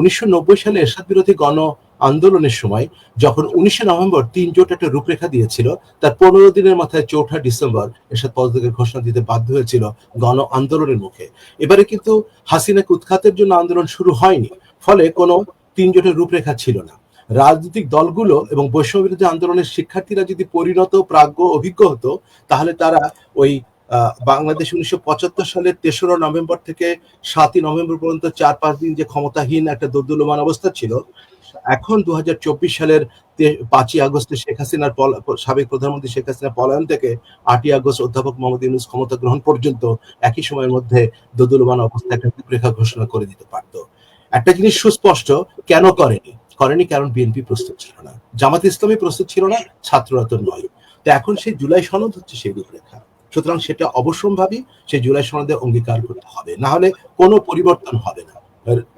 উনিশশো নব্বই সালে এরশাদ বিরোধী গণ আন্দোলনের সময় যখন উনিশে নভেম্বর তিন জোট একটা রূপরেখা দিয়েছিল, তার পনেরো দিনের মাথায় চৌঠা ডিসেম্বর এরশাদ পদত্যাগের ঘোষণা দিতে বাধ্য হয়েছিল গণ আন্দোলনের মুখে। এবারে কিন্তু হাসিনাকে উৎখাতের জন্য আন্দোলন শুরু হয়নি, ফলে কোনো তিন জোটের রূপরেখা ছিল না। রাজনৈতিক দলগুলো এবং বৈষম্য বিরোধী আন্দোলনের শিক্ষার্থীরা যদি পরিণত, প্রাজ্ঞ, অভিজ্ঞ হতো, তাহলে তারা ওই বাংলাদেশ উনিশশো পঁচাত্তর সালের তেসরা নভেম্বর থেকে সাতই নভেম্বর পর্যন্ত চার, পাঁচ দিন যে ক্ষমতাহীন একটা দোদুল্যমান অবস্থা ছিল, এখন দু হাজার চব্বিশ সালের পাঁচই আগস্টে শেখ হাসিনার সাবেক প্রধানমন্ত্রী শেখ হাসিনা পলায়ন থেকে আটই আগস্ট অধ্যাপক মোহাম্মদ ইউনুস ক্ষমতা গ্রহণ পর্যন্ত একই সময়ের মধ্যে দোদুল্যমান অবস্থা একটা রূপরেখা ঘোষণা করে দিতে পারত। একটা জিনিস সুস্পষ্ট, কেন করেনি? করেনি কারণ বিএনপি প্রস্তুত ছিল না। জামাত ইসলামী প্রস্তুত ছিল না, ছাত্ররা তো নয়। তো এখন সেই জুলাই সনদ হচ্ছে সেই রূপরেখা। সুতরাং সেটা অবশ্যম্ভাবী সেই জুলাই সনদে অঙ্গীকার করতে হবে। না হলে কোনো পরিবর্তন হবে না।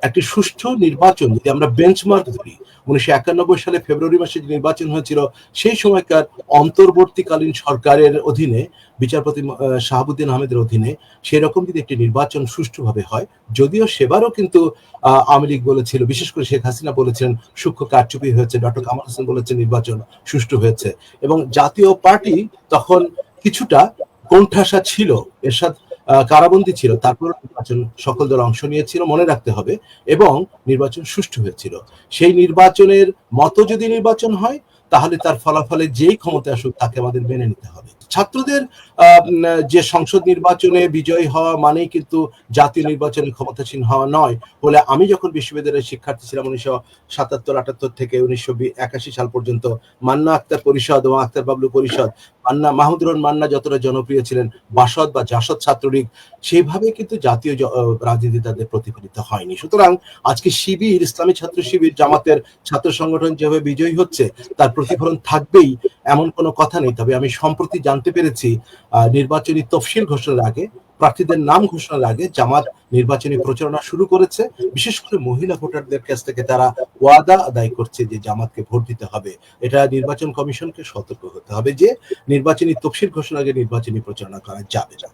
একটি সুষ্ঠু নির্বাচন যদি আমরা বেঞ্চমার্ক ধরি, উনিশশো একানব্বই সালে ফেব্রুয়ারি মাসে যে নির্বাচন হয়েছিল, সেই সময়কার অন্তর্বর্তীকালীন সরকারের অধীনে, বিচারপতি শাহাবুদ্দিন আহমেদের অধীনে, সেরকম যদি একটি নির্বাচন সুষ্ঠুভাবে হয়, যদিও সেবারও কিন্তু আওয়ামী লীগ বলেছিল, বিশেষ করে শেখ হাসিনা বলেছেন, সূক্ষ্ম কারচুপি হয়েছে ডক্টর কামাল হোসেন বলেছেন, নির্বাচন সুষ্ঠু হয়েছে। এবং জাতীয় পার্টি তখন কিছুটা কোণঠাসা ছিল, এরশাদ সাথে কারাবন্দী ছিল, তারপর নির্বাচন সকল দল অংশ নিয়েছিল, মনে রাখতে হবে, এবং নির্বাচন সুষ্ঠু হয়েছিল। সেই নির্বাচনের মতো যদি নির্বাচন হয়, তাহলে তার ফলাফলে যেই ক্ষমতা আসুক, তাকে আমাদের মেনে নিতে হবে। ছাত্রদের যে সংসদ নির্বাচনে বিজয়ী হওয়া মানেই কিন্তু জাতীয় নির্বাচনে ক্ষমতাসীন হওয়া নয়। বলে আমি যখন বিশ্ববিদ্যালয়ের শিক্ষার্থী ছিলাম উনিশশো সাতাত্তর, আটাত্তর থেকে উনিশশো একাশি সাল পর্যন্ত মান্না আক্তার পরিষদ এবং আক্তার বাবলু পরিষদ, মান্না, মাহমুদুর মান্না যতটা জনপ্রিয় ছিলেন, বাসদ বা জাসদ ছাত্রলীগ সেইভাবে কিন্তু জাতীয় রাজনীতি তাদের প্রতিফলিত হয়নি। সুতরাং আজকে শিবির, ইসলামী ছাত্র শিবির জামাতের ছাত্র সংগঠন যেভাবে বিজয়ী হচ্ছে, তার প্রতিফলন থাকবেই এমন কোনো কথা নেই। তবে আমি সম্প্রতি জানতে পেরেছি নির্বাচনী তফসিল ঘোষণার আগে, প্রার্থীদের নাম ঘোষণার আগে জামাত নির্বাচনী প্রচারণা শুরু করেছে। বিশেষ করে মহিলা ভোটারদের কাছ থেকে তারা ওয়াদা আদায় করছে যে জামাতকে ভোট দিতে হবে। এটা নির্বাচন কমিশনকে সতর্ক হতে হবে যে, নির্বাচনী তফসিল ঘোষণার আগে নির্বাচনী প্রচারণা করা যাবে না।